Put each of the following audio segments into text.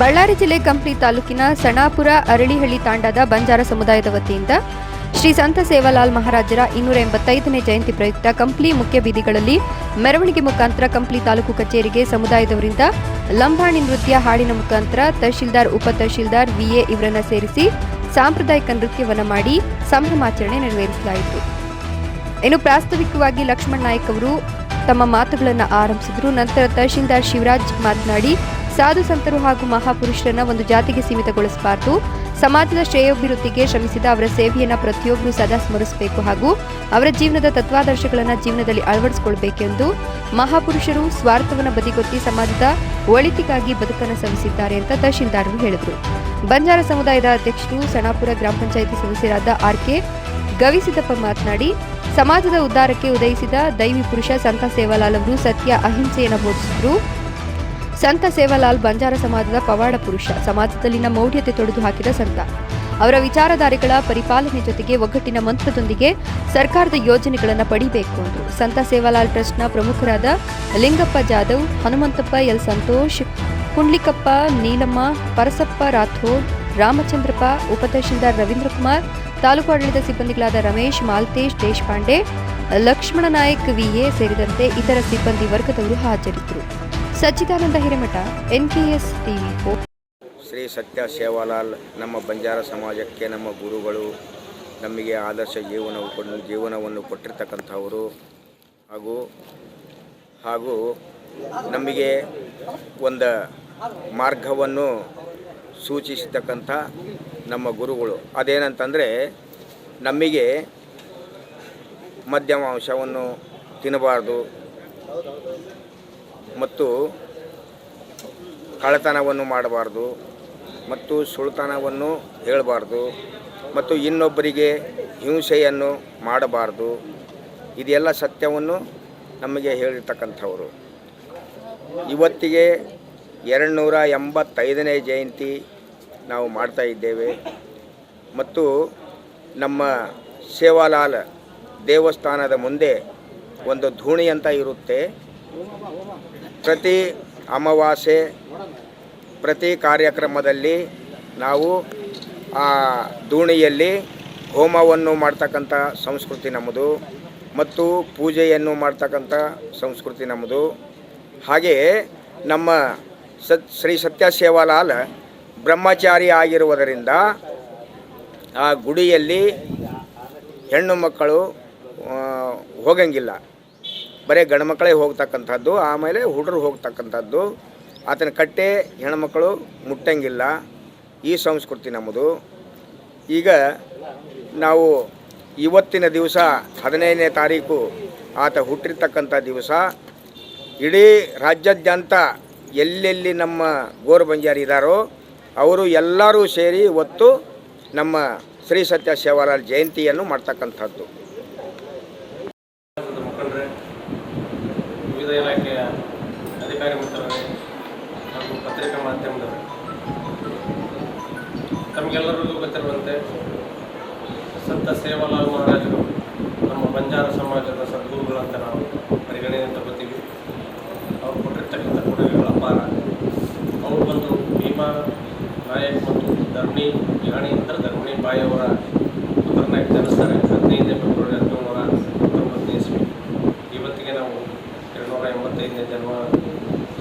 ಬಳ್ಳಾರಿ ಜಿಲ್ಲೆ ಕಂಪ್ಲಿ ತಾಲೂಕಿನ ಸಣಾಪುರ ಅರಳಿಹಳ್ಳಿ ತಾಂಡಾದ ಬಂಜಾರ ಸಮುದಾಯದ ವತಿಯಿಂದ ಶ್ರೀ ಸಂತ ಸೇವಾಲಾಲ್ ಮಹಾರಾಜರ ಇನ್ನೂರ ಎಂಬತ್ತೈದನೇ ಜಯಂತಿ ಪ್ರಯುಕ್ತ ಕಂಪ್ಲಿ ಮುಖ್ಯ ಬೀದಿಗಳಲ್ಲಿ ಮೆರವಣಿಗೆ ಮುಖಾಂತರ ಕಂಪ್ಲಿ ತಾಲೂಕು ಕಚೇರಿಗೆ ಸಮುದಾಯದವರಿಂದ ಲಂಬಾಣಿ ನೃತ್ಯ, ಹಾಡಿನ ಮುಖಾಂತರ ತಹಶೀಲ್ದಾರ್, ಉಪ ತಹಶೀಲ್ದಾರ್ ವಿಎ ಇವರನ್ನ ಸೇರಿಸಿ ಸಾಂಪ್ರದಾಯಿಕ ನೃತ್ಯವನ್ನು ಮಾಡಿ ಸಂಭ್ರಮಾಚರಣೆ ನೆರವೇರಿಸಲಾಯಿತು. ಇನ್ನು ಪ್ರಾಸ್ತಾವಿಕವಾಗಿ ಲಕ್ಷ್ಮಣ್ ನಾಯಕ್ ಅವರು ತಮ್ಮ ಮಾತುಗಳನ್ನು ಆರಂಭಿಸಿದರು. ನಂತರ ತಹಶೀಲ್ದಾರ್ ಶಿವರಾಜ್ ಮಾತನಾಡಿ ಸಾಧು ಸಂತರು ಹಾಗೂ ಮಹಾಪುರುಷರನ್ನ ಒಂದು ಜಾತಿಗೆ ಸೀಮಿತಗೊಳಿಸಬಾರದು. ಸಮಾಜದ ಶ್ರೇಯೋಭಿವೃದ್ಧಿಗೆ ಶ್ರಮಿಸಿದ ಅವರ ಸೇವೆಯನ್ನ ಪ್ರತಿಯೊಬ್ಬರು ಸದಾ ಸ್ಮರಿಸಬೇಕು ಹಾಗೂ ಅವರ ಜೀವನದ ತತ್ವಾದರ್ಶಗಳನ್ನು ಜೀವನದಲ್ಲಿ ಅಳವಡಿಸಿಕೊಳ್ಬೇಕೆಂದು ಮಹಾಪುರುಷರು ಸ್ವಾರ್ಥವನ್ನು ಬದಿಗೊತ್ತಿ ಸಮಾಜದ ಒಳಿತಿಗಾಗಿ ಬದುಕನ್ನು ಸವಿಸಿದ್ದಾರೆ ಅಂತ ತಹಶೀಲ್ದಾರರು ಹೇಳಿದರು. ಬಂಜಾರ ಸಮುದಾಯದ ಅಧ್ಯಕ್ಷರು ಸಣಾಪುರ ಗ್ರಾಮ ಪಂಚಾಯಿತಿ ಸದಸ್ಯರಾದ ಆರ್ ಕೆ ಗವಿಸಿದ್ದಪ್ಪ ಮಾತನಾಡಿ, ಸಮಾಜದ ಉದ್ಧಾರಕ್ಕೆ ಉದಯಿಸಿದ ದೈವಿ ಪುರುಷ ಸಂತ ಸೇವಾಲಾಲ್ ಅವರು ಸತ್ಯ ಅಹಿಂಸೆಯನ್ನು ಬೋಧಿಸಿದ್ರು. ಸಂತ ಸೇವಾಲಾಲ್ ಬಂಜಾರ ಸಮಾಜದ ಪವಾಡ ಪುರುಷ. ಸಮಾಜದಲ್ಲಿನ ಮೌಢ್ಯತೆ ತೊಡೆದು ಹಾಕಿದ ಸಂತ. ಅವರ ವಿಚಾರಧಾರೆಗಳ ಪರಿಪಾಲನೆ ಜೊತೆಗೆ ಒಗ್ಗಟ್ಟಿನ ಮಂತ್ರದೊಂದಿಗೆ ಸರ್ಕಾರದ ಯೋಜನೆಗಳನ್ನು ಪಡಿಬೇಕು ಎಂದು ಸಂತ ಸೇವಾಲಾಲ್ ಟ್ರಸ್ಟ್ನ ಪ್ರಮುಖರಾದ ಲಿಂಗಪ್ಪ ಜಾಧವ್, ಹನುಮಂತಪ್ಪ ಎಲ್ ಸಂತೋಷ್, ಕುಂಡ್ಲಿಕಪ್ಪ ನೀಲಮ್ಮ, ಪರಸಪ್ಪ ರಾಥೋಡ್ ರಾಮಚಂದ್ರಪ್ಪ, ಉಪತಹಶೀಲ್ದಾರ್ ರವೀಂದ್ರ ಕುಮಾರ್ ತಾಲೂಕು ಆಡಳಿತ ಸಿಬ್ಬಂದಿಗಳಾದ ರಮೇಶ್, ಮಾಲ್ತೇಶ್ ದೇಶಪಾಂಡೆ ಲಕ್ಷ್ಮಣ ನಾಯಕ್ ವಿಎ ಸೇರಿದಂತೆ ಇತರ ಸಿಬ್ಬಂದಿ ವರ್ಗದವರು ಹಾಜರಿದ್ದರು. ಸಚ್ಚಿದಾನಂದ ಹಿರೇಮಠ, ಎನ್ಕೆಎಸ್ ಟಿವಿ ಶ್ರೀ ಸತ್ಯ ಸೇವಾಲಾಲ್, ನಮ್ಮ ಬಂಜಾರ ಸಮಾಜಕ್ಕೆ ನಮ್ಮ ಗುರುಗಳು ನಮಗೆ ಆದರ್ಶ ಜೀವನ ಜೀವನವನ್ನು ಕೊಟ್ಟಿರ್ತಕ್ಕಂಥವರು. ಹಾಗೂ ಹಾಗೂ ನಮಗೆ ಒಂದು ಮಾರ್ಗವನ್ನು ಸೂಚಿಸತಕ್ಕಂಥ ನಮ್ಮ ಗುರುಗಳು. ಅದೇನಂತಂದರೆ, ನಮಗೆ ಮಧ್ಯಮ ಅಂಶವನ್ನು ತಿನ್ನಬಾರ್ದು. ಮತ್ತು ಕಳ್ಳತನವನ್ನು ಮಾಡಬಾರ್ದು ಮತ್ತು ಸುಳ್ತನವನ್ನು ಹೇಳಬಾರ್ದು ಮತ್ತು ಇನ್ನೊಬ್ಬರಿಗೆ ಹಿಂಸೆಯನ್ನು ಮಾಡಬಾರ್ದು. ಇದೆಲ್ಲ ಸತ್ಯವನ್ನು ನಮಗೆ ಹೇಳಿರ್ತಕ್ಕಂಥವರು. ಇವತ್ತಿಗೆ ಎರಡು ನೂರ ಎಂಬತ್ತೈದನೇ ಜಯಂತಿ ನಾವು ಮಾಡ್ತಾ ಇದ್ದೇವೆ. ಮತ್ತು ನಮ್ಮ ಸೇವಾಲಾಲ್ ದೇವಸ್ಥಾನದ ಮುಂದೆ ಒಂದು ಧೂಣಿ ಅಂತ ಇರುತ್ತೆ. ಪ್ರತಿ ಅಮಾವಾಸ್ಯೆ, ಪ್ರತಿ ಕಾರ್ಯಕ್ರಮದಲ್ಲಿ ನಾವು ಆ ದೋಣಿಯಲ್ಲಿ ಹೋಮವನ್ನು ಮಾಡ್ತಕ್ಕಂಥ ಸಂಸ್ಕೃತಿ ನಮ್ಮದು ಮತ್ತು ಪೂಜೆಯನ್ನು ಮಾಡ್ತಕ್ಕಂಥ ಸಂಸ್ಕೃತಿ ನಮ್ಮದು. ಹಾಗೆಯೇ ನಮ್ಮ ಸತ್, ಶ್ರೀ ಸತ್ಯ ಸೇವಾಲಾಲ್ ಬ್ರಹ್ಮಚಾರಿ ಆಗಿರುವುದರಿಂದ ಆ ಗುಡಿಯಲ್ಲಿ ಹೆಣ್ಣು ಮಕ್ಕಳು ಹೋಗಂಗಿಲ್ಲ. ಬರೀ ಗಂಡು ಮಕ್ಕಳೇ ಹೋಗ್ತಕ್ಕಂಥದ್ದು, ಆಮೇಲೆ ಹುಡುಗರು ಹೋಗ್ತಕ್ಕಂಥದ್ದು. ಆತನ ಕಟ್ಟೆ ಹೆಣ್ಮಕ್ಕಳು ಮುಟ್ಟಂಗಿಲ್ಲ. ಈ ಸಂಸ್ಕೃತಿ ನಮ್ಮದು. ಈಗ ನಾವು ಇವತ್ತಿನ ದಿವಸ ಹದಿನೈದನೇ ತಾರೀಕು ಆತ ಹುಟ್ಟಿರ್ತಕ್ಕಂಥ ದಿವಸ. ಇಡೀ ರಾಜ್ಯಾದ್ಯಂತ ಎಲ್ಲೆಲ್ಲಿ ನಮ್ಮ ಗೋರ್ ಬಂಜಾರಿ ಇದ್ದಾರೋ ಅವರು ಎಲ್ಲರೂ ಸೇರಿ ಇವತ್ತು ನಮ್ಮ ಶ್ರೀ ಸತ್ಯ ಸೇವಾಲಾಲ್ ಜಯಂತಿಯನ್ನು ಮಾಡ್ತಕ್ಕಂಥದ್ದು. ತಮಗೆಲ್ಲರಿಗೂ ಗೊತ್ತಿರುವಂತೆ ಸಂತ ಸೇವಾಲಾಲ್ ಮಹಾರಾಜರು ನಮ್ಮ ಬಂಜಾರ ಸಮಾಜದ ಸದ್ಗುರುಗಳಂತ ನಾವು ಪರಿಗಣನೆ ತಗೋತೀವಿ. ಅವ್ರು ಕೊಟ್ಟಿರ್ತಕ್ಕಂಥ ಕೊಡುಗೆಗಳ ಅಪಾರ. ಅವರು ಬಂದು ಭೀಮಾ, ನಾಯಕ್ ಮತ್ತು ಧರ್ಮಿ ಯಾಣಿ ಅಂದರೆ ಧರ್ಮಿ ಬಾಯಿಯವರ ಪುತ್ರನಾಗಿ ಜನಿಸ್ತಾರೆ ಹದಿನೈದನೇ ಫೆಬ್ರವರಿ ಹದಿನೇಳುನೂರ ಹತ್ತೊಂಬತ್ತನೇ ಇಸ್ವಿ. ಇವತ್ತಿಗೆ ನಾವು ಎರಡುನೂರ ಎಂಬತ್ತೈದನೇ ಜನ್ಮ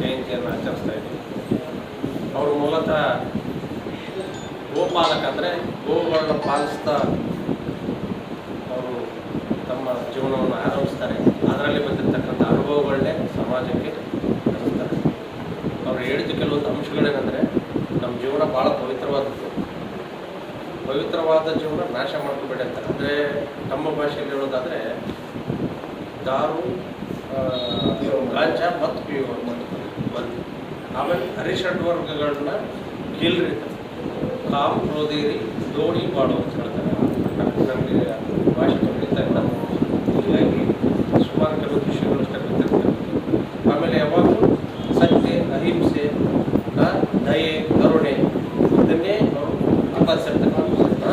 ಜಯಂತಿಯನ್ನು ಆಚರಿಸ್ತಾ ಇದ್ದೀವಿ. ಅವರು ಮೂಲತಃ ಗೋಪಾಲಕ ಅಂದರೆ ಗೋವುಗಳನ್ನ ಪಾಲಿಸ್ತಾ ಅವರು ತಮ್ಮ ಜೀವನವನ್ನು ಆರಂಭಿಸ್ತಾರೆ. ಅದರಲ್ಲಿ ಬಂದಿರತಕ್ಕಂಥ ಅನುಭವಗಳನ್ನೇ ಸಮಾಜಕ್ಕೆ ಕಲಿಸ್ತಾರೆ ಅವರು ಹೇಳಿದ ಕೆಲವೊಂದು ಅಂಶಗಳೇನೆಂದರೆ, ನಮ್ಮ ಜೀವನ ಭಾಳ ಪವಿತ್ರವಾದದ್ದು. ಪವಿತ್ರವಾದ ಜೀವನ ನಾಶ ಮಾಡ್ಕೋಬೇಡಿ ಅಂತ. ಅಂದರೆ ನಮ್ಮ ಭಾಷೆಯಲ್ಲಿ ಹೇಳೋದಾದರೆ, ದಾರು ಗಾಂಜ ಮತ್ತು ಪಿಯೋ ಆಮೇಲೆ ಅರಿಷಡ್ ವರ್ಗಗಳನ್ನ ಕೀಲ್ರಿ ಕಾಮ್ ಕ್ರೋಧೀರಿ ದೋಣಿ ಮಾಡು ಅಂತ ಹೇಳ್ತಾರೆ ನಮಗೆ ಭಾಷೆ ಇಲ್ಲ. ಹೀಗಾಗಿ ಸುಮಾರು ಕೆಲವು ವಿಷಯಗಳು ಅಷ್ಟೇ ಆಮೇಲೆ ಯಾವಾಗಲೂ ಸತ್ಯ, ಅಹಿಂಸೆ ದಯೆ, ಕರುಣೆ ಇದನ್ನೇ ಅವರು ಆಪಾದಿಸಿರ್ತಕ್ಕಂಥ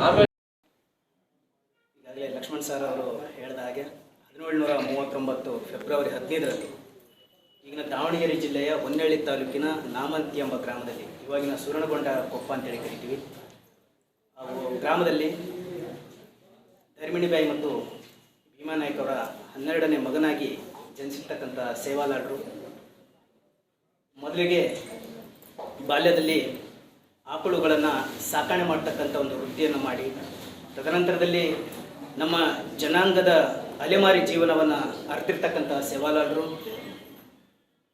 ಆಮೇಲೆ ಈಗಾಗಲೇ ಲಕ್ಷ್ಮಣ್ ಸರ್ ಅವರು ಹೇಳಿದ ಹಾಗೆ ಹದಿನೇಳುನೂರ ಮೂವತ್ತೊಂಬತ್ತು ಫೆಬ್ರವರಿ ಹದಿನೈದರಂದು ಈಗಿನ ದಾವಣಗೆರೆ ಜಿಲ್ಲೆಯ ಹೊನ್ನಳ್ಳಿ ತಾಲೂಕಿನ ನಾಮಂತಿ ಎಂಬ ಗ್ರಾಮದಲ್ಲಿ ಇವಾಗಿನ ಸುರಣಗೊಂಡ ಕೊಪ್ಪ ಅಂತೇಳಿ ಕರಿತೀವಿ. ಹಾಗೂ ಗ್ರಾಮದಲ್ಲಿ ಧರ್ಮಿಣಿಬಾಯಿ ಮತ್ತು ಭೀಮಾನಾಯ್ಕ ಅವರ ಹನ್ನೆರಡನೇ ಮಗನಾಗಿ ಜನಿಸಿರ್ತಕ್ಕಂಥ ಸೇವಾಲಾಡರು. ಮೊದಲಿಗೆ ಬಾಲ್ಯದಲ್ಲಿ ಆಕಳುಗಳನ್ನು ಸಾಕಣೆ ಮಾಡ್ತಕ್ಕಂಥ ಒಂದು ವೃತ್ತಿಯನ್ನು ಮಾಡಿ, ತದನಂತರದಲ್ಲಿ ನಮ್ಮ ಜನಾಂಗದ ಅಲೆಮಾರಿ ಜೀವನವನ್ನು ಅರ್ತಿರ್ತಕ್ಕಂಥ ಸೇವಾಲಾಡರು.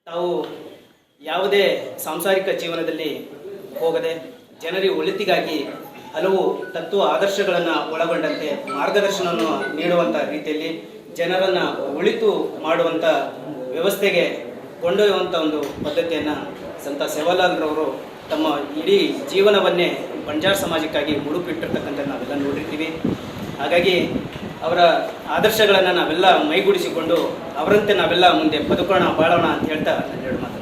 ತಾವು ಯಾವುದೇ ಸಾಂಸಾರಿಕ ಜೀವನದಲ್ಲಿ ಹೋಗದೆ ಜನರಿಗೆ ಒಳಿತಿಗಾಗಿ ಹಲವು ತತ್ವ ಆದರ್ಶಗಳನ್ನು ಒಳಗೊಂಡಂತೆ ಮಾರ್ಗದರ್ಶನವನ್ನು ನೀಡುವಂಥ ರೀತಿಯಲ್ಲಿ ಜನರನ್ನು ಒಳಿತು ಮಾಡುವಂಥ ವ್ಯವಸ್ಥೆಗೆ ಕೊಂಡೊಯ್ಯುವಂಥ ಒಂದು ಪದ್ಧತಿಯನ್ನು ಸಂತ ಸೇವಾಲಾಲ್ರವರು ತಮ್ಮ ಇಡೀ ಜೀವನವನ್ನೇ ಬಂಜಾರ್ ಸಮಾಜಕ್ಕಾಗಿ ಮುಡುಪಿಟ್ಟಿರ್ತಕ್ಕಂಥ ನಾವೆಲ್ಲ ನೋಡಿರ್ತೀವಿ. ಹಾಗಾಗಿ ಅವರ ಆದರ್ಶಗಳನ್ನು ನಾವೆಲ್ಲ ಮೈಗೂಡಿಸಿಕೊಂಡು ಅವರಂತೆ ನಾವೆಲ್ಲ ಮುಂದೆ ಬದುಕೋಣ, ಬಾಳೋಣ ಅಂತ ಹೇಳ್ತಾ ನಾನು ಮಾತನ್ನು